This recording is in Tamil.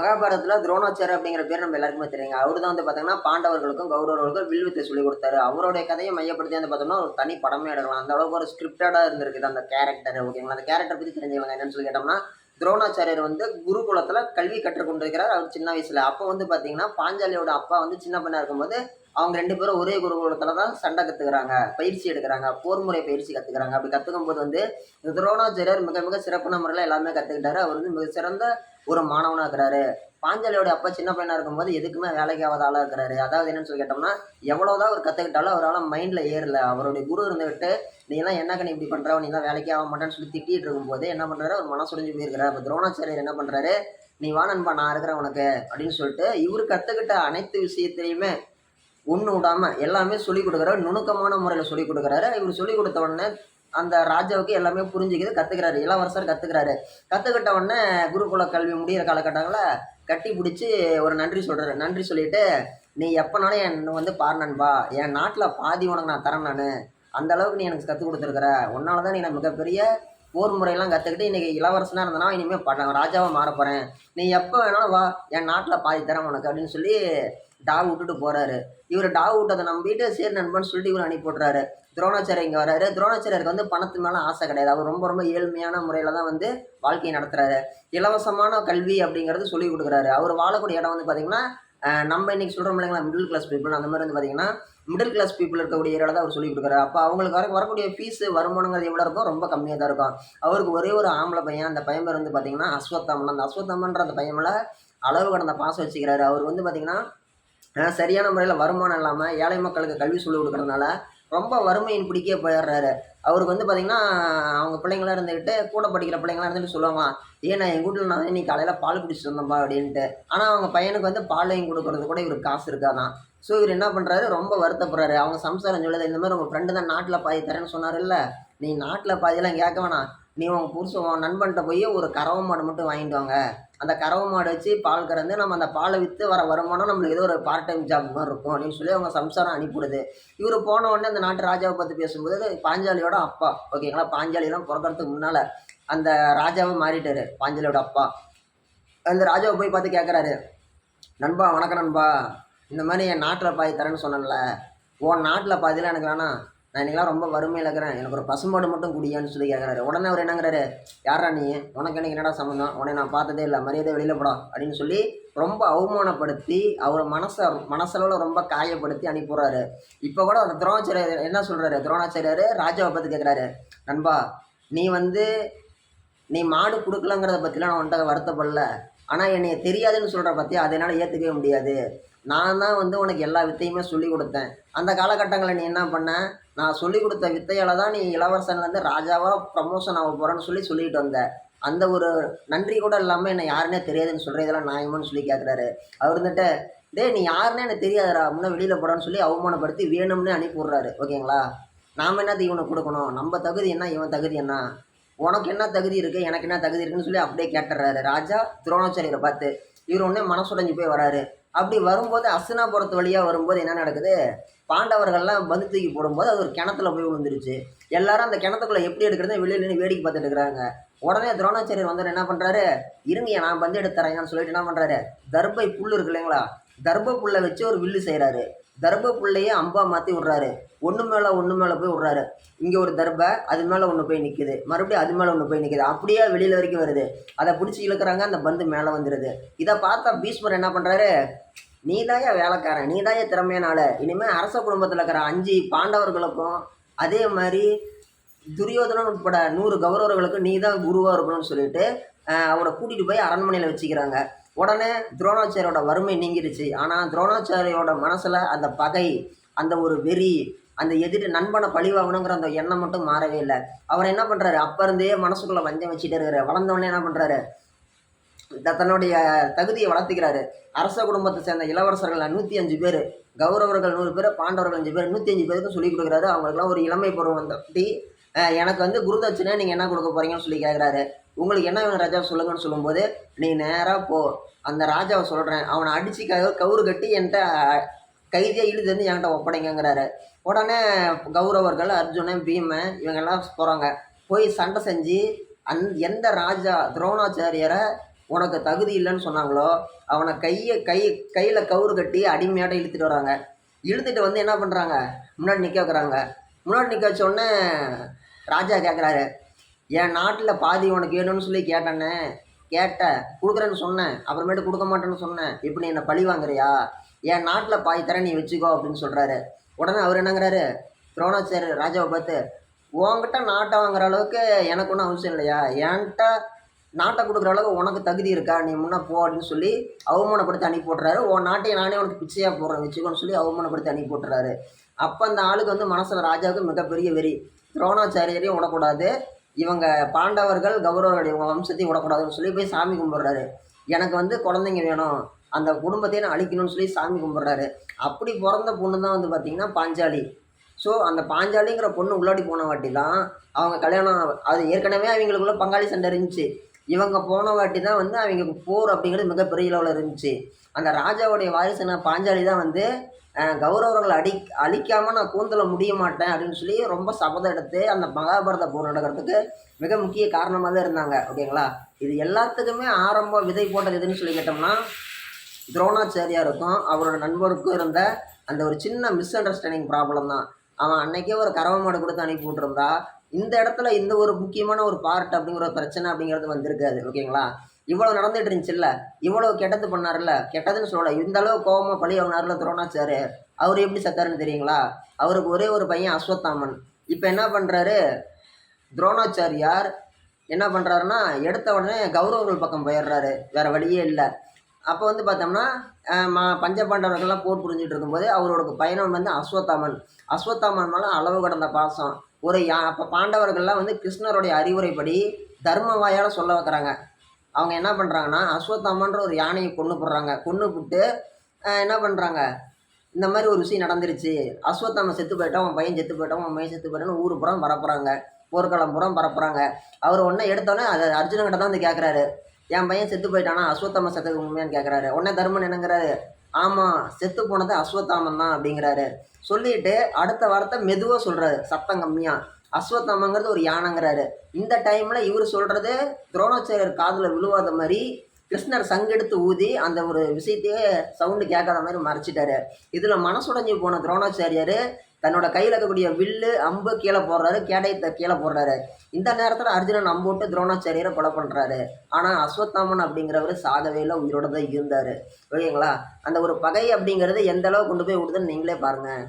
மகாபாரதத்தில் துரோணாச்சாரர் அப்படிங்கிற பேர் நம்ம எல்லாருக்குமே தெரியுங்க. அவர் தான் வந்து பார்த்தீங்கன்னா பாண்டவர்களுக்கும் கௌரவர்களுக்கும் வில்வித்தை சொல்லிக் கொடுத்தாரு. அவருடைய கதையை மையப்படுத்தி வந்து பார்த்தோம்னா ஒரு தனி படமே எடுக்கலாம். அந்த அளவுக்கு ஒரு ஸ்கிரிப்டடாக இருந்திருக்குது அந்த கேரக்டர் ஓகேங்களா அந்த கேரக்டர் பற்றி தெரிஞ்சுக்கலாம் என்னன்னு சொல்லி கேட்டோம்னா துரோணாச்சாரியர் வந்து குருகுலத்தில் கல்வி கற்றுக்கொண்டிருக்கிறார் அவர் சின்ன வயசில். அப்போ வந்து பார்த்தீங்கன்னா பாஞ்சாலியோட அப்பா வந்து சின்ன பையனாக இருக்கும்போது அவங்க ரெண்டு பேரும் ஒரே குருகுலத்தில் தான் சண்டை கற்றுக்குறாங்க பயிற்சி எடுக்கிறாங்க போர் முறை பயிற்சி கற்றுக்குறாங்க அப்படி கற்றுக்கும் போது வந்து இந்த துரோணாச்சாரியர் மிக மிக சிறப்பான முறையில் எல்லாமே கற்றுக்கிட்டாரு அவர் வந்து மிக சிறந்த ஒரு மாணவனாக இருக்கிறாரு. பாஞ்சாலியோட அப்பா சின்ன பையனாக இருக்கும்போது எதுக்குமே வேலைக்கு ஆகாத ஆளாக இருக்கிறாரு. அதாவது என்னன்னு சொல்லி கேட்டோம்னா எவ்வளோதான் அவர் கற்றுக்கிட்டாலும் அவரால் மைண்டில் ஏறல. அவருடைய குரு இருந்துகிட்டு நீ எல்லாம் என்னக்க நீ இப்படி பண்ணுற நீ தான் வேலைக்கே ஆக மாட்டேன்னு சொல்லி திட்டிகிட்டு இருக்கும்போது என்ன பண்ணுறாரு அவர் மனசுடைஞ்சு போயிருக்கிறார். இப்போ துரோணாச்சாரியர் என்ன பண்ணுறாரு நீ வா நண்பா நான் இருக்கிறேன் உனக்கு அப்படின்னு சொல்லிட்டு இவர் கற்றுக்கிட்ட அனைத்து விஷயத்திலையுமே ஒன்று விடாமல் எல்லாமே சொல்லிக் கொடுக்குறாரு. நுணுக்கமான முறையில் சொல்லிக் கொடுக்குறாரு. இவர் சொல்லிக் கொடுத்த உடனே அந்த ராஜாவுக்கு எல்லாமே புரிஞ்சுக்கிது கற்றுக்கிறாரு இளவரசர் கற்றுக்கிறாரு கற்றுக்கிட்ட உடனே குருகுல கல்வி முடிகிற காலகட்டங்களில் கட்டி பிடிச்சி ஒரு நன்றி சொல்கிறாரு நன்றி சொல்லிட்டு நீ எப்போனாலும் என் வந்து பாருனன்பா என் நாட்டில் பாதி உனக்கு நான் தரேன் நான். அந்த அளவுக்கு நீ எனக்கு கற்றுக் கொடுத்துருக்குற. உன்னால தான் நீ நான் மிகப்பெரிய போர் முறையெல்லாம் கற்றுக்கிட்டு இன்றைக்கி இளவரசனாக இருந்தனா இனிமேல் ப ராஜாவாக மாற போகிறேன் நீ எப்போ வேணாலும் வா என் நாட்டில் பாதி தரேன் உனக்கு அப்படின்னு சொல்லி டாவ் விட்டுட்டு போகிறாரு இவர் டாவ் விட்டதை நம்பிட்டு சரி நண்பன் சொல்லிட்டு இவர் அனுப்பி விட்றாரு துரோணாச்சாரியர் இங்கே வராரு. துரோணாச்சாரியருக்கு வந்து பணத்து மேலே ஆசை கிடையாது. அவர் ரொம்ப ரொம்ப ஏழ்மையான முறையில் தான் வந்து வாழ்க்கையை நடத்துகிறாரு இலவசமான கல்வி அப்படிங்கிறது சொல்லி கொடுக்குறாரு. அவர் வாழக்கூடிய இடம் வந்து பார்த்திங்கன்னா நம்ம இன்றைக்கி சொல்கிறோம் இல்லைங்களா மிடில் கிளாஸ் பீப்புள் அந்த மாதிரி வந்து பார்த்திங்கன்னா மிடில் கிளாஸ் பீப்புள் இருக்கக்கூடிய ஏரியாவில் தான் அவர் சொல்லி கொடுக்குறாரு. அப்போ அவங்களுக்கு வர வரக்கூடிய ஃபீஸு வருமானங்கிறது எவ்வளோ இருக்கும் ரொம்ப கம்மியாக தான் இருக்கும். அவருக்கு ஒரே ஒரு ஆம்பளை பையன் அந்த பையன் பேர் வந்து பார்த்திங்கன்னா அஸ்வத்தாமன் அந்த அஸ்வத்தாமன்ற அந்த பையன் மேலே அளவு கடந்த பாசம் வச்சுக்கிறாரு. அவர் வந்து பார்த்திங்கன்னா சரியான முறையில் வருமானம் இல்லாமல் ஏழை மக்களுக்கு கல்வி சொல்லிக் கொடுக்குறதுனால ரொம்ப வறுமையின் பிடிக்கே போயிடுறாரு. அவருக்கு வந்து பார்த்திங்கன்னா அவங்க பிள்ளைங்களாம் இருந்துக்கிட்டு கூட படிக்கிற பிள்ளைங்களாம் இருந்துட்டு சொல்லுவாங்களாம் ஏன் நான் எங்கள் வீட்டில் நான் இன்னைக்கு காலையில் பால் குடிச்சிட்டு வந்தேன்ப்பா அப்படின்ட்டு. ஆனால் அவங்க பையனுக்கு வந்து பால் வாங்கி கொடுக்கறது கூட இவருக்கு காசு இருக்காதான். ஸோ இவர் என்ன பண்ணுறாரு ரொம்ப வருத்தப்படுறாரு. அவங்க சம்சாரம் சொல்லுது இந்த மாதிரி உங்கள் ஃப்ரெண்டு தான் நாட்டில் பாதி தரேன்னு சொன்னார்ல நீ நாட்டில் பாதியெல்லாம் கேட்க வேணாம். நீ உன் புருஷன் உன் நண்பன்கிட்ட போய் ஒரு கறவை மாடு மட்டும் வாங்கிட்டு வாங்க. அந்த கறவை மாடு வச்சு பால் கறந்து நம்ம அந்த பாலை விற்று வர வருமானம் நம்மளுக்கு ஏதோ ஒரு பார்ட் டைம் ஜாப் மாதிரி இருக்கும் அப்படின்னு சொல்லி அவங்க சம்சாரம் அனுப்பிவிடுது. இவர் போன உடனே அந்த நாட்டு ராஜாவை பற்றி பேசும்போது பாஞ்சாலியோட அப்பா. ஓகேங்களா பாஞ்சாலியெல்லாம் பிறக்கிறதுக்கு முன்னால் அந்த ராஜாவை மாறிட்டாரு பாஞ்சாலியோட அப்பா. அந்த ராஜாவை போய் பார்த்து கேட்குறாரு நண்பா வணக்கம் நண்பா. இந்த மாதிரி என் நாட்டில் பாதி தரேன்னு சொன்னேன்ல உன் நாட்டில் பாதியில் எனக்கு வேணாம். நான் இன்றைக்கெலாம் ரொம்ப வறுமையில் இருக்கிறேன். எனக்கு ஒரு பசுமாடு மட்டும் குடியான்னு சொல்லி கேட்குறாரு உடனே அவர் என்னங்கிறாரு யாரா நீ? உனக்கு எனக்கு என்னடா சம்மந்தம்? உடனே நான் பார்த்ததே இல்லை. மரியாதை வெளியில் போடா. அப்படின்னு சொல்லி ரொம்ப அவமானப்படுத்தி அவர் மனசை மனசளவில் ரொம்ப காயப்படுத்தி அனுப்பிடுறாரு இப்போ கூட அந்த துரோணாச்சாரியர் என்ன சொல்கிறாரு துரோணாச்சாரியார் ராஜாவை பற்றி கேட்குறாரு நண்பா நீ வந்து நீ மாடு கொடுக்கலங்கிறத பற்றிலாம் நான் உன்ட்ட வருத்தப்படல. ஆனால் என்னைய தெரியாதுன்னு சொல்கிற பற்றி அதை என்னால் ஏற்றுக்கவே முடியாது. நான் தான் வந்து உனக்கு எல்லா வித்தையுமே சொல்லி கொடுத்தேன். அந்த காலகட்டங்களில் நீ என்ன பண்ண? நான் சொல்லி கொடுத்த வித்தையால் தான் நீ இளவரசன்லேருந்து ராஜாவாக ப்ரமோஷன் ஆக போகிறேன்னு சொல்லி சொல்லிட்டு வந்த. அந்த ஒரு நன்றி கூட இல்லாமல் என்னை யாருன்னே தெரியாதுன்னு சொல்கிற இதெல்லாம் நியாயமானு சொல்லி கேட்குறாரு அவர் வந்துட்டு டேய் நீ யாருன்னே எனக்கு தெரியாதுடா. முன்னே வெளியில் போடான்னு சொல்லி அவமானப்படுத்தி வேணும்னு அனுப்பி விட்றாரு ஓகேங்களா? நாம் என்னது இவனுக்கு கொடுக்கணும்? நம்ம தகுதி என்ன? இவன் தகுதி என்ன? உனக்கு என்ன தகுதி இருக்குது எனக்கு என்ன தகுதி இருக்குன்னு சொல்லி அப்படியே கேட்டுறாரு ராஜா துரோணாச்சாரியரை பார்த்து இவர் உடனே மனசுடைஞ்சு போய் வராரு. அப்படி வரும்போது அசனாபுரத்து வழியாக வரும்போது என்ன நடக்குது? பாண்டவர்கள்லாம் பந்து தூக்கி போடும்போது அது ஒரு கிணத்துல போய் விழுந்துருச்சு. எல்லாரும் அந்த கிணத்துக்குள்ள எப்படி எடுக்கிறது வெளியில் நின்று வேடிக்கை பார்த்துட்டு இருக்கிறாங்க. உடனே துரோணாச்சாரியர் வந்து என்ன பண்ணுறாரு இருங்க நான் பந்து எடுத்து சொல்லிட்டு என்ன பண்ணுறாரு தர்பை புல் இருக்கு இல்லைங்களா? தர்ப புல்லை வச்சு ஒரு வில்லு செய்கிறாரு தர்ப புல்லையே அம்பா மாற்றி விட்றாரு. ஒன்று மேலே ஒன்று மேலே போய் விட்றாரு. இங்கே ஒரு தர்பை அது மேலே ஒன்று போய் நிற்கிது மறுபடியும் அது மேலே ஒன்று போய் நிற்கிது அப்படியே வெளியில் வரைக்கும் வருது. அதை பிடிச்சி இழுக்கிறாங்க அந்த பந்து மேலே வந்துடுது இதை பார்த்தா பீஷ்மர் என்ன பண்ணுறாரு நீதாயா வேலைக்காரன். நீதாயா திறமையான ஆளு. இனிமேல் அரச குடும்பத்தில் இருக்கிற அஞ்சு பாண்டவர்களுக்கும் அதே மாதிரி துரியோதனன் உட்பட நூறு கௌரவர்களுக்கும் நீ தான் குருவாக இருக்கணும்னு சொல்லிட்டு அவரை கூட்டிகிட்டு போய் அரண்மனையில் வச்சுக்கிறாங்க. உடனே துரோணாச்சாரியோட வறுமை நீங்கிருச்சு ஆனால் துரோணாச்சாரியோட மனசில் அந்த பகை அந்த ஒரு வெறி அந்த எதிர் நண்பனை பழிவாகணுங்கிற அந்த எண்ணம் மட்டும் மாறவே இல்லை. அவர் என்ன பண்ணுறாரு அப்போ இருந்தே மனசுக்குள்ளே வஞ்சம் வச்சுட்டே இருக்காரு. வளர்ந்தவொடனே என்ன பண்ணுறாரு த- தன்னுடைய தகுதியை வளர்த்துக்கிறாரு. அரச குடும்பத்தை சேர்ந்த இளவரசர்கள் நூற்றி அஞ்சு பேர் கௌரவர்கள் நூறு பேர் பாண்டவர்கள் அஞ்சு பேர் நூற்றி அஞ்சு பேருக்கு சொல்லிக் கொடுக்குறாரு. அவங்களுக்குலாம் ஒரு இளமை பருவம் தட்டி எனக்கு வந்து குருதட்சணை நீங்கள் என்ன கொடுக்க போகிறீங்கன்னு சொல்லி கேட்குறாரு உங்களுக்கு என்ன வேணும் ராஜா சொல்லுங்கன்னு சொல்லும்போது நீ நேராக போ. அந்த ராஜாவை சொல்கிறேன் அவனை அடித்து கவுறு கட்டி என்கிட்ட கைதியை இழுத்து வந்து என்கிட்ட ஒப்படைங்கிறாரு உடனே கௌரவர்கள் அர்ஜுனன் பீமன் இவங்கெல்லாம் போகிறாங்க போய் சண்டை செஞ்சு அந் எந்த ராஜா துரோணாச்சாரியரை உனக்கு தகுதி இல்லைன்னு சொன்னாங்களோ அவனை கையை கை கையில் கவுறு கட்டி அடிமையாட்ட இழுத்துட்டு வராங்க. இழுத்துட்டு வந்து என்ன பண்ணுறாங்க முன்னாடி நிற்க வைக்கிறாங்க. முன்னாடி நிற்க வச்ச உடனே ராஜா கேட்குறாரு என் நாட்டில் பாதி உனக்கு வேணும்னு சொல்லி கேட்டேன்னு கேட்ட கொடுக்குறேன்னு சொன்னேன். அப்புறமேட்டு கொடுக்க மாட்டேன்னு சொன்னேன். இப்போ நீ என்னை பழி வாங்குறியா? என் நாட்டில் பாய் தரேன் நீ வச்சுக்கோ அப்படின்னு சொல்கிறாரு உடனே அவர் என்னங்கிறாரு? துரோணாச்சாரியர் ராஜாவை பார்த்து உன்கிட்ட நாட்டை வாங்குற அளவுக்கு எனக்கு ஒன்றும் அவசியம் இல்லையா? என்கிட்ட நாட்டை கொடுக்குற அளவுக்கு உனக்கு தகுதி இருக்கா? நீ முன்னே போ அப்படின்னு சொல்லி அவமானப்படுத்தி அனுப்பி போட்டுறாரு. உன் நாட்டையை நானே உனக்கு பிச்சையாக போடுறேன் வச்சுக்கோன்னு சொல்லி அவமானப்படுத்தி அனுப்பி போட்டுறாரு. அப்போ அந்த ஆளுக்கு வந்து மனசில் ராஜாவுக்கு மிகப்பெரிய வெறி. துரோணாச்சாரியரையும் விடக்கூடாது. இவங்க பாண்டவர்கள் கௌரவர்களுடைய வம்சத்தையும் விடக்கூடாதுன்னு சொல்லி போய் சாமி கும்பிட்றாரு. எனக்கு வந்து குழந்தைங்க வேணும். அந்த குடும்பத்தையே நான் அழிக்கணும்னு சொல்லி சாமி கும்பிட்றாரு. அப்படி பிறந்த பொண்ணு தான் வந்து பார்த்திங்கன்னா பாஞ்சாலி. ஸோ அந்த பாஞ்சாலிங்கிற பொண்ணு உள்ளாடி போன வாட்டி தான் அவங்க கல்யாணம் அது ஏற்கனவே அவங்களுக்குள்ள பங்காளி சண்டை இருந்துச்சு. இவங்க போன வாட்டி தான் வந்து அவங்க போர் அப்படிங்கிறது மிகப்பெரிய அளவில் இருந்துச்சு. அந்த ராஜாவுடைய வாரிசான பாஞ்சாலி தான் வந்து கௌரவர்களை அடி அழிக்காமல் நான் கூந்தல முடிய மாட்டேன் அப்படின்னு சொல்லி ரொம்ப சபதம் எடுத்து அந்த மகாபாரத போர் நடக்கிறதுக்கு மிக முக்கிய காரணமாக இருந்தாங்க. ஓகேங்களா? இது எல்லாத்துக்குமே ஆரம்ப விதை போட்டது எதுன்னு சொல்லி கேட்டோம்னா துரோணாச்சாரியாருக்கும் அவரோட நண்பருக்கும் இருந்த அந்த ஒரு சின்ன மிஸ் அண்டர்ஸ்டாண்டிங் ப்ராப்ளம் தான். அவன் அன்னைக்கே ஒரு கறவை மாடு கொடுத்து அனுப்பி விட்டுருந்தா இந்த இடத்துல இந்த ஒரு முக்கியமான ஒரு பார்ட் அப்படிங்கிற ஒரு பிரச்சனை அப்படிங்கிறது வந்திருக்காது ஓகேங்களா? இவ்வளோ நடந்துட்டு இருந்துச்சுல்ல? இவ்வளோ கெட்டது பண்ணார்ல கெட்டதுன்னு சொல்லலை. இந்த அளவு கோவமா பழி வாங்கினார்ல துரோணாச்சாரு அவர் எப்படி செத்தாருன்னு தெரியுங்களா? அவருக்கு ஒரே ஒரு பையன் அஸ்வத்தாமன். இப்போ என்ன பண்ணுறாரு துரோணாச்சாரியார் என்ன பண்ணுறாருன்னா எடுத்த உடனே கௌரவர்கள் பக்கம் போயிடுறாரு. வேறு வழியே இல்லை. அப்போ வந்து பார்த்தோம்னா மா ம பஞ்சபாண்டவர்கள்லாம் போர் புரிஞ்சுட்டு இருக்கும்போது அவரோட பயணம் வந்து அஸ்வத்தாமன். அஸ்வத்தாமன் மேலே அளவு கடந்த பாசம். ஒரு யா அப்போ பாண்டவர்கள்லாம் வந்து கிருஷ்ணருடைய அறிவுரைப்படி தர்ம வாயால் சொல்ல வைக்கிறாங்க. அவங்க என்ன பண்ணுறாங்கன்னா அஸ்வத்தாமன்ற ஒரு யானையை கொண்டு போடுறாங்க. கொண்டு போட்டு என்ன பண்ணுறாங்க இந்த மாதிரி ஒரு விஷயம் நடந்துருச்சு. அஸ்வத்தாமன் செத்து போயிட்டான் அவன் பையன் செத்து போயிட்டான் அவன் பையன் செத்து போயிட்டான்னு ஊர் புறம் பரப்புறாங்க. போர்க்களம் புறம் பரப்புறாங்க. அவர் ஒன்றை எடுத்தோன்னே அது அர்ஜுனங்கிட்ட தான் வந்து கேட்குறாரு என் பையன் செத்து போயிட்டானா அஸ்வத்தாம செத்தது உண்மையான்னு கேட்குறாரு உடனே தர்மன் என்னங்கிறாரு ஆமாம் செத்து போனது அஸ்வத்தாமன் தான் அப்படிங்கிறாரு. சொல்லிட்டு அடுத்த வார்த்தை மெதுவாக சொல்கிறாரு சத்தம் கம்மியாக அஸ்வத்தாமங்கிறது ஒரு யானைங்கிறாரு. இந்த டைமில் இவர் சொல்கிறது துரோணாச்சாரியர் காதில் விழுவாத மாதிரி கிருஷ்ணர் சங்கெடுத்து ஊதி அந்த ஒரு விஷயத்தையே சவுண்டு கேட்காத மாதிரி மறைச்சிட்டாரு. இதில் மனசுடைஞ்சு போன துரோணாச்சாரியார் தன்னோட கையில் இருக்கக்கூடிய வில்லு அம்பு கீழே போடுறாரு கேடயத்தை கீழே போடுறாரு. இந்த நேரத்தில் அர்ஜுனன் அம்போட்டு விட்டு துரோணாச்சாரியரை கொலை பண்ணுறாரு ஆனால் அஸ்வத்தாமன் அப்படிங்கிறவர் சாகவே இல்லை உயிரோட தான் இருந்தார். ஓகேங்களா அந்த ஒரு பகை அப்படிங்கிறது எந்த அளவு கொண்டு போய் விடுதுன்னு நீங்களே பாருங்கள்